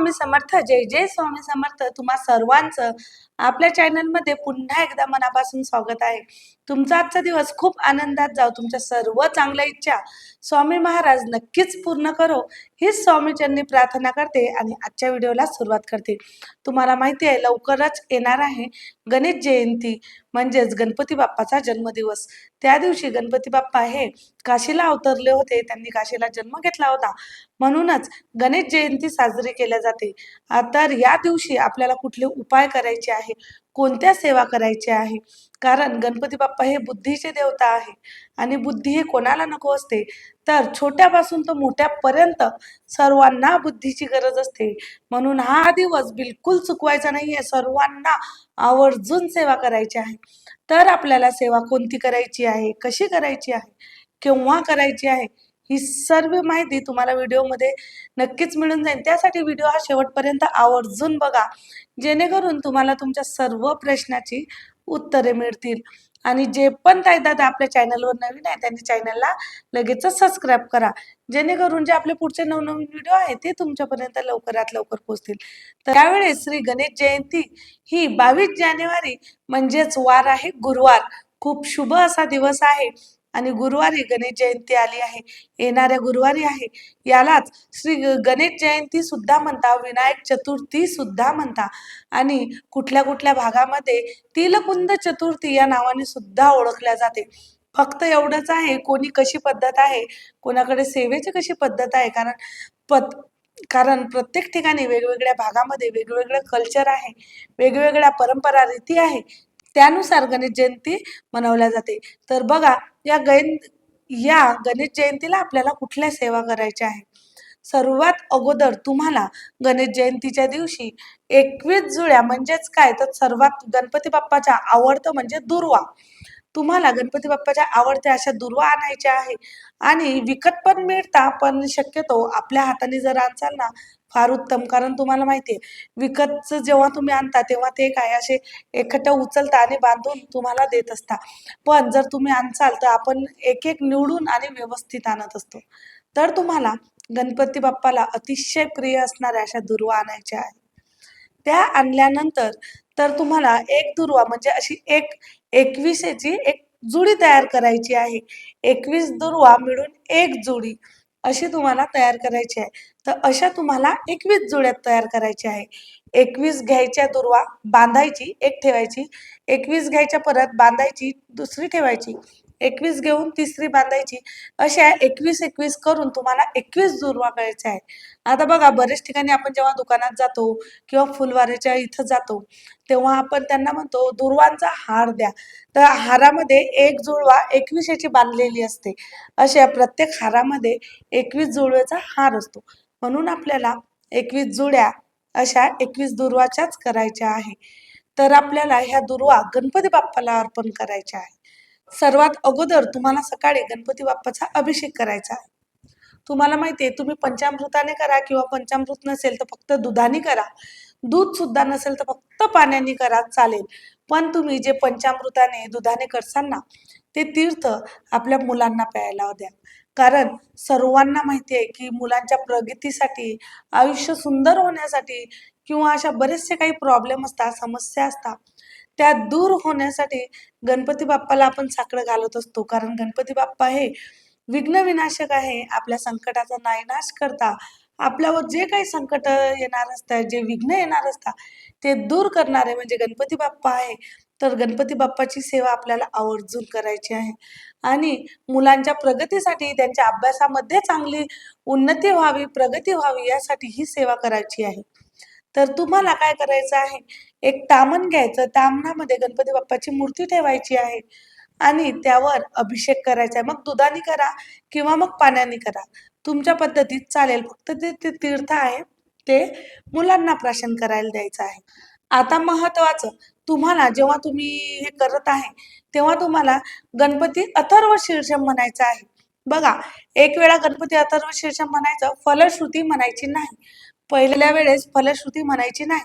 स्वामी समर्थ जय जय स्वामी समर्थ. तुम्हा सर्वांचं आपल्या चॅनलमध्ये पुन्हा एकदा मनापासून स्वागत आहे. तुमचा आजचा दिवस खूप आनंदात जाऊ तुमच्या सर्व चांगल्या इच्छा स्वामी महाराज नक्कीच पूर्ण करो. हीच स्वामीजींनी प्रार्थना करते आणि आजच्या व्हिडिओला सुरुवात करते. तुम्हाला माहिती आहे लवकरच येणार आहे गणेश जयंती म्हणजेच गणपती बाप्पाचा जन्मदिवस. त्या दिवशी गणपती बाप्पा हे काशीला अवतरले होते. त्यांनी काशीला जन्म घेतला होता. म्हणूनच गणेश जयंती साजरी केल्या जाते. तर या दिवशी आपल्याला कुठले उपाय करायचे आहे? कोणत्या सेवा करायच्या आहे? कारण गणपती बाप्पा हे बुद्धीचे देवता आहे आणि बुद्धी हे कोणाला नको असते? तर छोट्यापासून तर मोठ्यापर्यंत सर्वांना बुद्धीची गरज असते. म्हणून हा दिवस बिलकुल चुकवायचा नाही आहे सर्वांना आवर्जून सेवा करायची आहे. तर आपल्याला सेवा कोणती करायची आहे? कशी करायची आहे? केव्हा करायची आहे? ही सर्व माहिती तुम्हाला व्हिडिओमध्ये नक्कीच मिळून जाईल. त्यासाठी व्हिडिओ हा शेवटपर्यंत आवर्जून बघा. जेणेकरून तुम्हाला तुमच्या सर्व प्रश्नाची उत्तरे मिळतील. आणि जे पण ताई दादा आपल्या चॅनलवर नवीन आहे त्यांनी चॅनलला लगेच सबस्क्राईब करा. जेणेकरून जे आपले पुढचे नवनवीन व्हिडिओ आहे ते तुमच्यापर्यंत लवकरात लवकर पोहोचतील. तर त्यावेळेस श्री गणेश जयंती ही बावीस जानेवारी म्हणजेच वार आहे गुरुवार. खूप शुभ असा दिवस आहे. आणि गुरुवारी गणेश जयंती आली आहे. येणाऱ्या गुरुवारी आहे. यालाच श्री गणेश जयंती सुद्धा म्हणता विनायक चतुर्थी सुद्धा म्हणता. आणि कुठल्या कुठल्या भागामध्ये तिलकुंद चतुर्थी या नावाने सुद्धा ओळखल्या जाते. फक्त एवढंच आहे कोणी कशी पद्धत आहे कोणाकडे सेवेची कशी पद्धत आहे कारण पद कारण प्रत्येक ठिकाणी वेगवेगळ्या भागामध्ये वेगवेगळं कल्चर आहे वेगवेगळ्या परंपरा रीती आहे. त्यानुसार गणेश जयंती मनवल्या जाते. तर बघा या गै या गणेश जयंतीला आपल्याला कुठल्या सेवा करायच्या आहे सर्वात अगोदर तुम्हाला गणेश जयंतीच्या दिवशी एकवीस जुळ्या म्हणजेच काय? तर सर्वात गणपती बाप्पाच्या आवडतं म्हणजे दुर्वा. तुम्हाला गणपती बाप्पाच्या आवडत्या अशा दुर्वा आणायच्या आहे. आणि विकत पण मिळता पण शक्यतो आपल्या हाताने जर आणसाल ना फार उत्तम. कारण तुम्हाला माहिती आहे विकतचं जेव्हा तुम्ही आणता तेव्हा ते काय असे एकटं उचलता आणि बांधून तुम्हाला देत असता. पण जर तुम्ही आणसाल तर आपण एक एक निवडून आणि व्यवस्थित आणत असतो. तर तुम्हाला गणपती बाप्पाला अतिशय प्रिय असणाऱ्या अशा दुर्वा आणायच्या आहेत. त्या आणल्यानंतर तर तुम्हाला एक दुर्वा म्हणजे अशी एक एकविसेची एक जुडी तयार करायची आहे. एकवीस दुर्वा मिळून एक जुडी अशी तुम्हाला तयार करायची आहे. तर अशा तुम्हाला एकवीस जुड्यात तयार करायच्या आहे. एकवीस घ्यायच्या दुर्वा बांधायची एक ठेवायची. एकवीस घ्यायच्या परत बांधायची दुसरी ठेवायची. एकवीस घेऊन तिसरी बांधायची. अशा एकवीस एकवीस करून तुम्हाला एकवीस दुर्वा करायच्या आहे आता बघा बरेच ठिकाणी आपण जेव्हा दुकानात जातो किंवा फुलवाऱ्याच्या इथं जातो तेव्हा आपण त्यांना म्हणतो दुर्वांचा हार द्या. तर हारामध्ये एक जुळवा एकवीस याची बांधलेली असते. अशा प्रत्येक हारामध्ये एकवीस जुळव्याचा हार असतो. म्हणून आपल्याला एकवीस जुड्या अशा एकवीस दुर्वाच्याच करायच्या आहे. तर आपल्याला ह्या दुर्वा गणपती बाप्पाला अर्पण करायच्या आहे. सर्वात अगोदर तुम्हाला सकाळी गणपती बाप्पाचा अभिषेक करायचा आहे. तुम्हाला माहिती आहे तुम्ही पंचामृताने करा किंवा पंचामृत नसेल तर फक्त दुधाने करा. दूध सुद्धा नसेल तर फक्त पाण्याने करा चालेल. पण तुम्ही जे पंचामृताने दुधाने करसाल ना ते तीर्थ आपल्या मुलांना प्यायला द्या. कारण सर्वांना माहिती आहे की मुलांच्या प्रगतीसाठी आयुष्य सुंदर होण्यासाठी किंवा अशा बरेचसे काही प्रॉब्लेम असतात समस्या असतात त्या दूर होण्यासाठी गणपती बाप्पाला आपण साकडं घालत असतो. कारण गणपती बाप्पा हे विघ्नविनाशक आहे. आपल्या संकटाचा नायनाश करता आपल्यावर जे काही संकट येणार असतात जे विघ्न येणार असतात ते दूर करणारे म्हणजे गणपती बाप्पा आहे. तर गणपती बाप्पाची सेवा आपल्याला आवर्जून करायची आहे. आणि मुलांच्या प्रगतीसाठी त्यांच्या अभ्यासामध्ये चांगली उन्नती व्हावी प्रगती व्हावी यासाठी ही सेवा करायची आहे. तर तुम्हाला काय करायचं आहे? एक तामण घ्यायचं. तामणामध्ये गणपती बाप्पाची मूर्ती ठेवायची आहे. आणि त्यावर अभिषेक करायचा आहे. मग दुधाने करा किंवा मग पाण्याने करा. तुमच्या पद्धतीत चालेल. फक्त ते ते तीर्थ आहे. ते मुलांना प्राशन करायला द्यायचं आहे. आता महत्वाचं तुम्हाला जेव्हा तुम्ही हे करत आहे तेव्हा तुम्हाला गणपती अथर्व शीर्षम म्हणायचं आहे. बघा एक वेळा गणपती अथर्व शीर्षम म्हणायचं फलश्रुती म्हणायची नाही. पहिल्या वेळेस फलश्रुती म्हणायची नाही.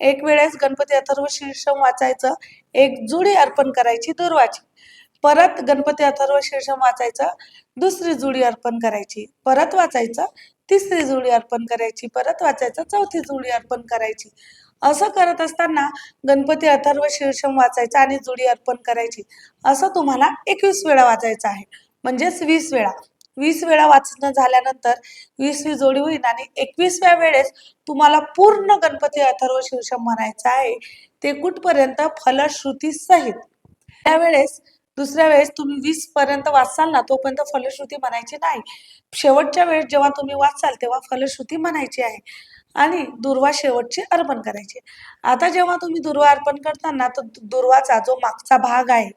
एक वेळेस गणपती अथर्व शीर्षम वाचायचं एक जुडी अर्पण करायची दुर्वाची. परत गणपती अथर्व शीर्षम वाचायचं दुसरी जुडी अर्पण करायची. परत वाचायचं तिसरी जुडी अर्पण करायची. परत वाचायचं चौथी जुडी अर्पण करायची. असं करत असताना गणपती अथर्व शीर्षम वाचायचा आणि जुडी अर्पण करायची. असं तुम्हाला एकवीस वेळा वाचायचं आहे. म्हणजेच वीस वेळा. वीस वेळा वाचणं झाल्यानंतर वीसवी जोडी होईल आणि एकवीसव्या वेळेस तुम्हाला पूर्ण गणपती अथर्व शीर्षम म्हणायचं आहे. ते कुठपर्यंत? फलश्रुती सहित. त्यावेळेस दुसऱ्या वेळेस तुम्ही वीस पर्यंत वाचाल ना तोपर्यंत फलश्रुती म्हणायची नाही. शेवटच्या वेळेस जेव्हा तुम्ही वाचाल तेव्हा फलश्रुती म्हणायची आहे. आणि दुर्वा शेवटचे अर्पण करायचे. आता जेव्हा तुम्ही दुर्वा अर्पण करताना तर दुर्वाचा जो मागचा भाग आहे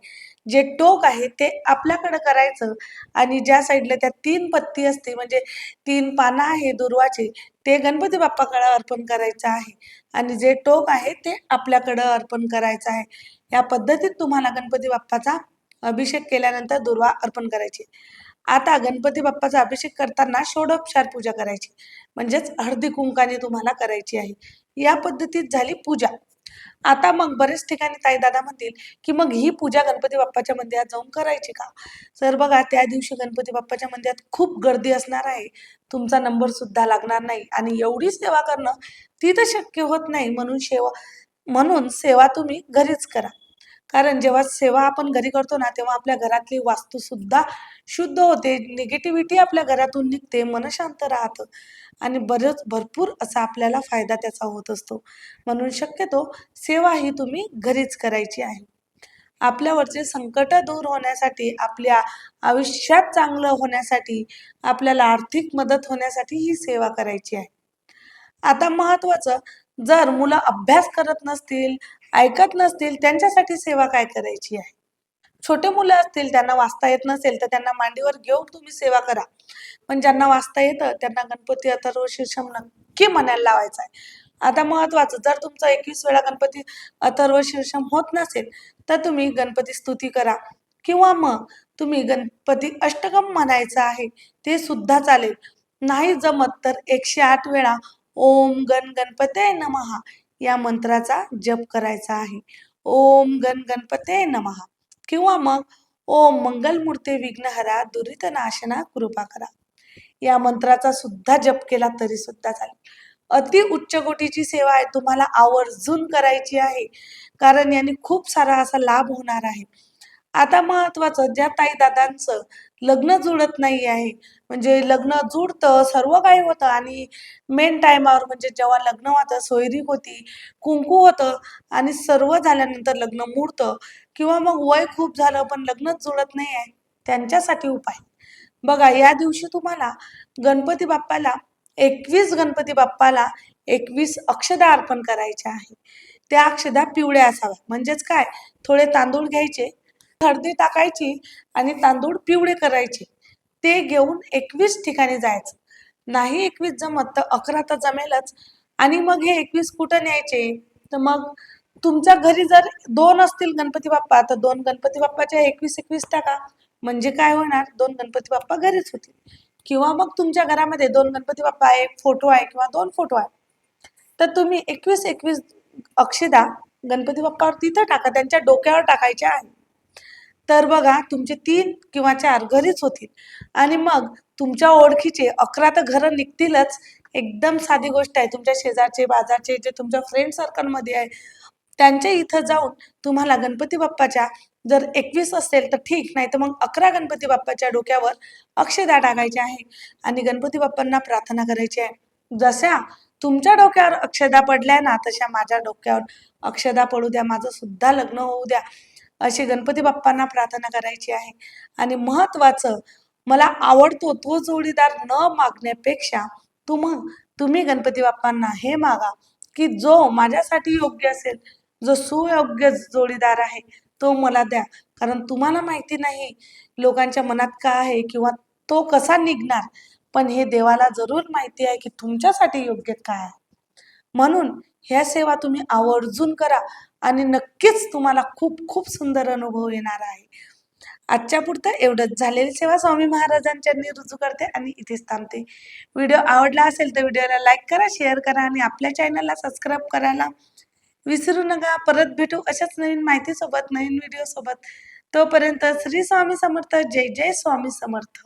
जे टोक आहे ते आपल्याकडे करायचं. आणि ज्या साईडला त्या तीन पत्ती असते म्हणजे तीन पानं आहे दुर्वाचे ते गणपती बाप्पाकडे अर्पण करायचं आहे. आणि जे टोक आहे ते आपल्याकडं अर्पण करायचं आहे. या पद्धतीत तुम्हाला गणपती बाप्पाचा अभिषेक केल्यानंतर दुर्वा अर्पण करायची. आता गणपती बाप्पाचा अभिषेक करताना षोडोपचार पूजा करायची. म्हणजेच हळदी कुंकाने तुम्हाला करायची आहे. या पद्धतीत झाली पूजा. आता मग बरेच ठिकाणी ताई दादा म्हणतील की मग ही पूजा गणपती बाप्पाच्या मंदिरात जाऊन करायची का? सर बघा त्या दिवशी गणपती बाप्पाच्या मंदिरात खूप गर्दी असणार आहे. तुमचा नंबर सुद्धा लागणार नाही आणि एवढी सेवा करणं ती तर शक्य होत नाही म्हणून सेवा म्हणून सेवा तुम्ही घरीच करा. कारण जेव्हा सेवा आपण घरी करतो ना तेव्हा आपल्या घरातली वास्तू सुद्धा शुद्ध होते. निगेटिव्हिटी आपल्या घरातून निघते मन शांत राहतं आणि बरंच भरपूर असा आपल्याला फायदा त्याचा होत असतो. म्हणून शक्यतो सेवा ही तुम्ही घरीच करायची आहे. आपल्यावरचे संकट दूर होण्यासाठी आपल्या आयुष्यात चांगलं होण्यासाठी आपल्याला आर्थिक मदत होण्यासाठी ही सेवा करायची आहे. आता महत्वाचं जर मुलं अभ्यास करत नसतील ऐकत नसतील त्यांच्यासाठी सेवा काय करायची आहे? छोटे मुलं असतील त्यांना वाचता येत नसेल तर त्यांना मांडीवर घेऊन तुम्ही सेवा करा. पण ज्यांना वाचता येतं त्यांना गणपती अथर्व शीर्षम नक्की म्हणायला लावायचा आहे. आता महत्वाचं जर तुमचा एकवीस वेळा गणपती अथर्व शीर्षम होत नसेल तर तुम्ही गणपती स्तुती करा. किंवा मग तुम्ही गणपती अष्टकम म्हणायचं आहे ते सुद्धा चालेल. नाही जमत तर एकशे आठ वेळा ओम गण गणपते नमहा या मंत्राचा जप करायचा आहे. ओम गण गणपते नमहा किंवा मग ओम मंगलमूर्ते विघ्नहरा दुरित नाशना कृपा करा. या मंत्राचा सुद्धा जप केला तरी सुद्धा चालेल. अति उच्च कोटीची सेवा आहे. तुम्हाला आवर्जून करायची आहे. कारण याने खूप सारा असा लाभ होणार आहे. आता महत्वाचं ज्या ताई दादांचं लग्न जुळत नाही आहे. म्हणजे लग्न जुळतं सर्व काही होतं आणि मेन टायमावर म्हणजे जेव्हा लग्न होतं सोयरीक होती कुंकू होतं आणि सर्व झाल्यानंतर लग्न मुडतं किंवा मग वय खूप झालं पण लग्नच जुळत नाही आहे त्यांच्यासाठी उपाय. बघा या दिवशी तुम्हाला गणपती बाप्पाला एकवीस गणपती बाप्पाला एकवीस अक्षदा अर्पण करायच्या आहे. त्या अक्षदा पिवळ्या असाव्या म्हणजेच काय? थोडे तांदूळ घ्यायचे हळदी टाकायची आणि तांदूळ पिवळे करायचे. ते घेऊन एकवीस ठिकाणी जायचं. नाही एकवीस जमत तर अकरा तर जमेलच. आणि मग हे एकवीस कुठं न्यायचे? तर मग तुमच्या घरी जर दोन असतील गणपती बाप्पा तर दोन गणपती बाप्पाच्या एकवीस एकवीस टाका. म्हणजे काय होणार? दोन गणपती बाप्पा घरीच होतील. किंवा मग तुमच्या घरामध्ये दोन गणपती बाप्पा आहे एक फोटो आहे किंवा दोन फोटो आहे. तर तुम्ही एकवीस एकवीस अक्षदा गणपती बाप्पावर तिथं टाका त्यांच्या डोक्यावर टाकायच्या आहे तर बघा तुमचे तीन किंवा चार घरीच होतील. आणि मग तुमच्या ओळखीचे अकरा तर घरं निघतीलच. एकदम साधी गोष्ट आहे. तुमच्या शेजारचे बाजारचे जे तुमच्या फ्रेंड सर्कलमध्ये आहे त्यांच्या इथं जाऊन तुम्हाला गणपती बाप्पाच्या जर एकवीस असेल तर ठीक नाही तर मग अकरा गणपती बाप्पाच्या डोक्यावर अक्षदा टाकायचे आहे आणि गणपती बाप्पांना प्रार्थना करायची आहे. जशा तुमच्या डोक्यावर अक्षदा पडल्या ना तशा माझ्या डोक्यावर अक्षदा पडू द्या. माझं सुद्धा लग्न होऊ द्या. अशी गणपती बाप्पांना प्रार्थना करायची आहे. आणि महत्वाचं मला आवडतो तो जोडीदार न मागण्यापेक्षा तुम तुम्ही गणपती बाप्पांना हे मागा की जो माझ्यासाठी योग्य असेल जो सुयोग्य जोडीदार आहे तो मला द्या. कारण तुम्हाला माहिती नाही लोकांच्या मनात काय आहे किंवा तो कसा निघणार पण हे देवाला जरूर माहिती आहे की तुमच्यासाठी योग्य काय आहे. म्हणून ह्या सेवा तुम्ही आवर्जून करा. आणि नक्कीच तुम्हाला खूप खूप सुंदर अनुभव येणार आहे. आजच्या पुरतं एवढंच. झालेली सेवा स्वामी महाराजांच्या रुजू करते आणि इथेच थांबते. व्हिडिओ आवडला असेल तर व्हिडिओला लाईक करा शेअर करा आणि आपल्या चॅनलला सबस्क्राईब करायला विसरू नका. परत भेटू अशाच नवीन माहितीसोबत नवीन व्हिडिओसोबत. तोपर्यंत श्री स्वामी समर्थ. जय जय स्वामी समर्थ.